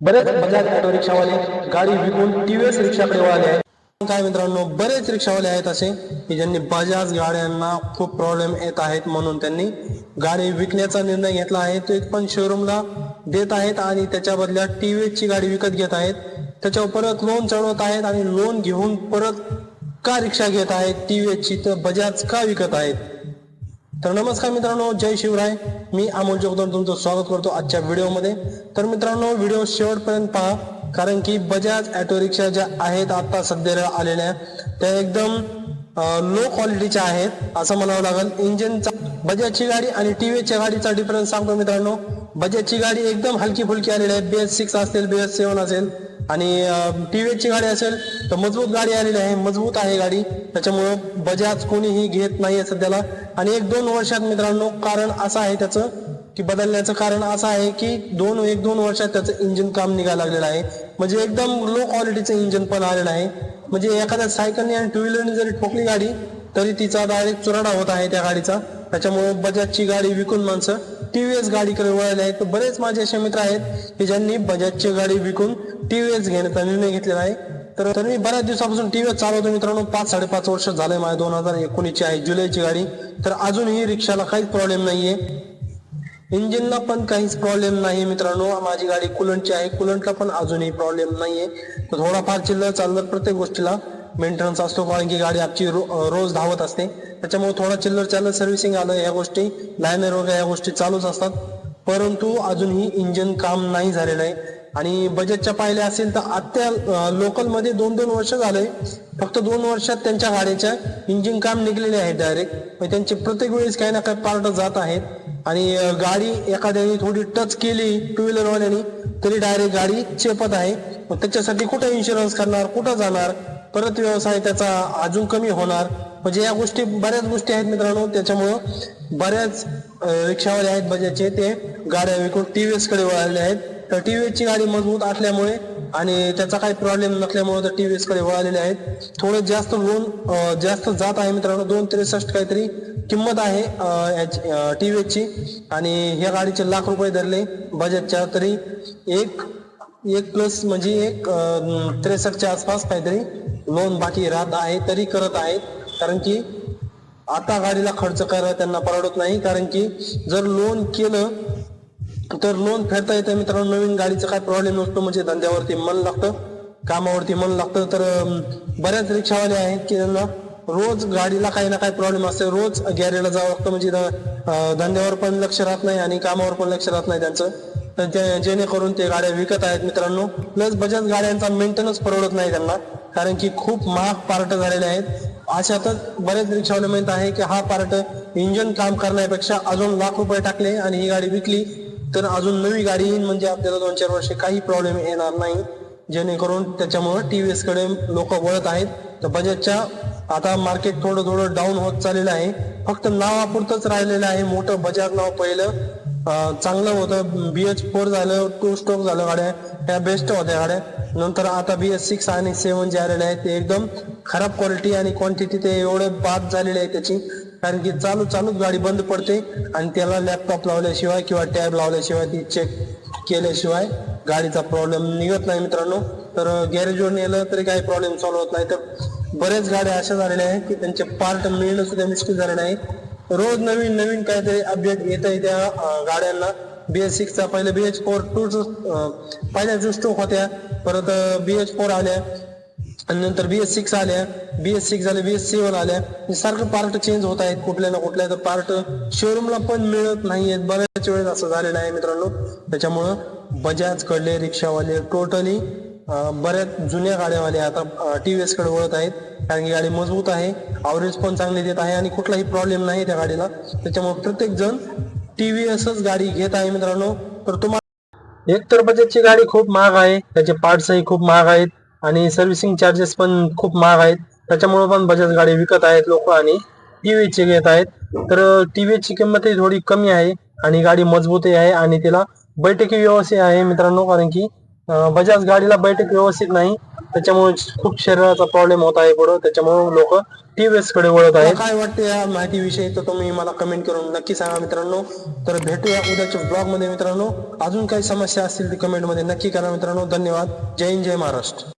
बरेच बजाज ऑटो रिक्षावाले गाडी विकून टीव्हीएस रिक्षाकडे वळाले आहेत. काय मित्रांनो बरेच रिक्षावाले आहेत असे की ज्यांनी बजाज गाड्यांना खूप प्रॉब्लेम येत आहेत म्हणून त्यांनी गाडी विकण्याचा निर्णय घेतला आहे. तो एक पण शोरूमला देत आहेत आणि त्याच्या बदल्यात टीव्हीएस ची गाडी विकत घेत आहेत. त्याच्यावर परत लोन चढवत आहेत आणि लोन घेऊन परत का रिक्षा घेत आहेत? टीव्हीएस ची तर बजाज का विकत आहेत? तर नमस्कार मित्रांनो जय शिवराय. मी अमोल जोगदर तुमचं स्वागत करतो आजच्या व्हिडिओमध्ये. तर मित्रांनो व्हिडिओ शेवटपर्यंत पहा कारण की बजाज ऑटो रिक्षा ज्या आहेत आता सध्याला आलेल्या त्या एकदम लो क्वालिटीच्या आहेत असं म्हणावं लागेल. इंजिनचा बजाजची गाडी आणि टीव्हीच्या गाडीचा डिफरन्स सांगतो मित्रांनो. बजाजची गाडी एकदम हलकी फुलकी आलेली आहे. बी एस सिक्स असेल बी एस सेवन असेल. आणि टी व्ही एचची गाडी असेल तर मजबूत गाडी आलेली आहे. मजबूत आहे गाडी. त्याच्यामुळं बजाज कोणीही घेत नाही आहे सध्याला. आणि एक दोन वर्षात मित्रांनो कारण असं आहे त्याचं की बदलण्याचं कारण असं आहे की दोन एक दोन वर्षात त्याचं इंजिन काम निघायला लागलेलं आहे. म्हणजे एकदम लो क्वालिटीचं इंजिन पण आलेलं आहे. म्हणजे एखाद्या सायकलने आणि टू व्हीलरने जरी ठोकली गाडी तरी तिचा डायरेक्ट चुराडा होत आहे त्या गाडीचा. त्याच्यामुळे बजाजची गाडी विकून माणसं टी व्ही एस गाडीकडे वळले आहेत. तर बरेच माझे असे मित्र आहेत की ज्यांनी बजाजची गाडी विकून टी व्ही एस घेण्याचा निर्णय घेतलेला आहे. तर तर मी बऱ्याच दिवसापासून टी व्ही एस चालवतो. मित्रांनो पाच साडेपाच वर्ष झाले माझ्या दोन हजार एकोणीसची आहे जुलैची गाडी. तर अजूनही रिक्षाला काहीच प्रॉब्लेम नाहीये. इंजिनला पण काहीच प्रॉब्लेम नाही मित्रांनो. माझी गाडी कुलंटची आहे. कुलंटला पण अजूनही प्रॉब्लेम नाहीये. तर थोडाफार चिल्लर चाललं प्रत्येक गोष्टीला. मेंटेनन्स असतो कारण की गाडी आमची रो, रोज धावत असते. त्याच्यामुळे थोडा चिल्लर चालत सर्व्हिसिंग आलं या गोष्टी लायनर वगैरे या गोष्टी चालूच असतात. परंतु अजूनही इंजिन काम नाही झालेलं आहे. आणि बजेटच्या पाहिल्या असेल तर आत्या लोकलमध्ये दोन दोन वर्ष झालंय फक्त दोन वर्षात त्यांच्या गाडीच्या इंजिन काम निघलेले आहे डायरेक्ट म्हणजे त्यांचे प्रत्येक वेळेस काही ना काही पार्ट जात आहेत. आणि गाडी एखाद्याने थोडी टच केली टू व्हीलरवाल्यानी तरी डायरेक्ट गाडी चेपत आहे. मग त्याच्यासाठी कुठं इन्शुरन्स करणार कुठं जाणार? परत व्यवसाय त्याचा अजून कमी होणार. म्हणजे या गोष्टी बऱ्याच गोष्टी आहेत मित्रांनो. त्याच्यामुळं बऱ्याच रिक्षावाले आहेत बजाजचे. ते गाड्या विकून टी व्ही एसकडे वळाले आहेत. तर टी व्ही एसची गाडी मजबूत असल्यामुळे आणि त्याचा काही प्रॉब्लेम नसल्यामुळे तर टी व्ही एसकडे वळालेले आहेत. थोडं जास्त लोन जास्त जात आहे मित्रांनो. दोन त्रेसष्ट काहीतरी किंमत आहे टी व्ही एसची आणि ह्या गाडीचे लाख रुपये धरले बजाजच्या तरी एक एक प्लस म्हणजे एक त्रेसष्टच्या आसपास काहीतरी लोन बाकी राहत आहे तरी करत आहेत. कारण की आता गाडीला खर्च करायला त्यांना परवडत नाही. कारण की जर लोन केलं तर लोन फेडता येतं. मित्रांनो नवीन गाडीचा काय प्रॉब्लेम नसतो. म्हणजे धंद्यावरती मन लागतं कामावरती मन लागतं. तर बऱ्याच रिक्षावाले आहेत की त्यांना रोज गाडीला काही ना काही प्रॉब्लेम असते. रोज गॅरेजला जावं लागतं. म्हणजे धंद्यावर पण लक्ष राहत नाही आणि कामावर पण लक्ष राहत नाही त्यांचं. जेणेकरून ते गाड्या विकत आहेत मित्रांनो. प्लस बजाज गाड्यांचा मेंटेनन्स परवडत नाही त्यांना. कारण की खूप महाग पार्ट झालेले आहेत. अशातच बरेच रिक्षावाले म्हणत आहे की हा पार्ट इंजिन काम करण्यापेक्षा अजून लाख रुपये टाकले आणि ही गाडी विकली तर अजून नवी गाडी येईल म्हणजे आपल्याला दोन चार वर्षे काही प्रॉब्लेम येणार नाही. जेणेकरून त्याच्यामुळे टीव्हीएसकडे लोक वळत आहेत. तर बजाजच्या आता मार्केट थोडं थोडं डाऊन होत चाललेलं आहे. फक्त नावापुरतंच राहिलेलं आहे. मोठं बजाज नाव पहिलं. चांगलं होतं. बी एच फोर झालं टू स्ट्रोक झालं गाड्या. त्या बेस्ट होत्या गाड्या. नंतर आता बी एच सिक्स आणि सेवन जे आलेले आहेत ते एकदम खराब क्वालिटी आणि क्वांटिटी ते एवढे बाद झालेले आहे त्याची. कारण की चालू चालूच गाडी बंद पडते आणि त्याला लॅपटॉप लावल्याशिवाय किंवा टॅब लावल्याशिवाय ती चेक केल्याशिवाय गाडीचा प्रॉब्लेम निघत नाही मित्रांनो. तर गॅरेजवर नेलं तरी काही प्रॉब्लेम सॉल्व्ह होत नाही. तर बरेच गाड्या अशा झालेल्या आहेत की त्यांचे पार्ट मिळणं सुद्धा मुश्किल झालेलं आहे रोज नवीन नवीन काहीतरी अपडेट येत आहे त्या गाड्यांना. बी एच सिक्सचा पहिले बी एच फोर टू पहिल्या जो स्टोक होत्या. परत बी एच फोर आल्या. आणि नंतर बी एस सिक्स आल्या. बी एस सिक्स झाल्या बी एस सेवन आल्या. सारखं पार्ट चेंज होत आहेत. कुठल्या ना कुठल्या तर पार्ट शोरूमला पण मिळत नाहीयेत. बऱ्याच वेळेस असं झालेलं आहे मित्रांनो. त्याच्यामुळं बजाज कडले रिक्षावाले टोटली बऱ्याच जुन्या गाड्यावाले आता टी व्ही एसकडे वळत आहेत. कारण की गाडी मजबूत आहे आवरेज पण चांगली देत आहे आणि कुठलाही प्रॉब्लेम नाही त्या गाडीला. त्याच्यामुळे प्रत्येक जण टी व्ही एसच गाडी घेत आहे मित्रांनो. तर तुम्हाला एक तर बजेटची गाडी खूप महाग आहे त्याचे पार्ट्सही खूप महाग आहेत आणि सर्व्हिसिंग चार्जेस पण खूप महाग आहेत. त्याच्यामुळे पण बजाज गाडी विकत आहेत लोक आणि टी टीव्हीची घेत आहेत. तर टी व्हीची किंमतही थोडी कमी आहे आणि गाडी मजबूतही आहे आणि तिला बैठकी व्यवस्थित आहे मित्रांनो. कारण की बजाज गाडीला बैठक व्यवस्थित नाही. त्याच्यामुळे खूप शरीराचा प्रॉब्लेम होत आहे पुढं. त्याच्यामुळे लोक टीव्हीएसकडे वळत आहे काय वाटते या माहितीविषयी? तर तुम्ही मला कमेंट करून नक्की सांगा मित्रांनो. तर भेटूया उद्याच्या ब्लॉगमध्ये मित्रांनो. अजून काही समस्या असतील ती कमेंटमध्ये नक्की करा मित्रांनो. धन्यवाद. जय हिंद जय महाराष्ट्र.